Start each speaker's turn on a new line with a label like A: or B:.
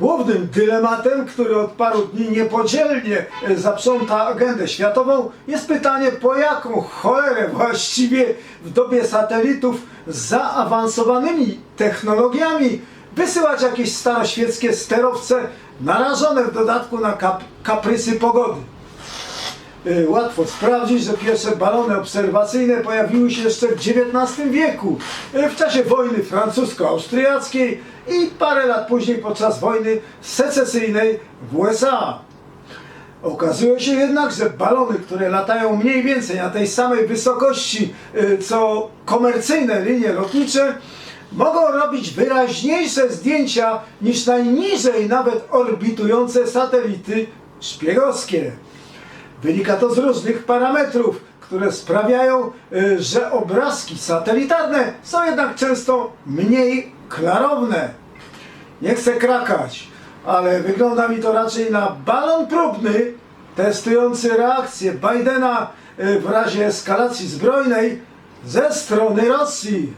A: Głównym dylematem, który od paru dni niepodzielnie e, zaprząta agendę światową, jest pytanie, po jaką cholerę właściwie w dobie satelitów z zaawansowanymi technologiami wysyłać jakieś staroświeckie sterowce narażone w dodatku na kap kaprysy pogody. Y, Łatwo sprawdzić, że pierwsze balony obserwacyjne pojawiły się jeszcze w XIX wieku, y, w czasie wojny francusko-austriackiej i parę lat później podczas wojny secesyjnej w USA. Okazuje się jednak, że balony, które latają mniej więcej na tej samej wysokości y, co komercyjne linie lotnicze, mogą robić wyraźniejsze zdjęcia niż najniżej nawet orbitujące satelity szpiegowskie. Wynika to z różnych parametrów, które sprawiają, y, że obrazki satelitarne są jednak często mniej klarowne. Nie chcę krakać, ale wygląda mi to raczej na balon próbny testujący reakcję Bidena y, w razie eskalacji zbrojnej ze strony Rosji.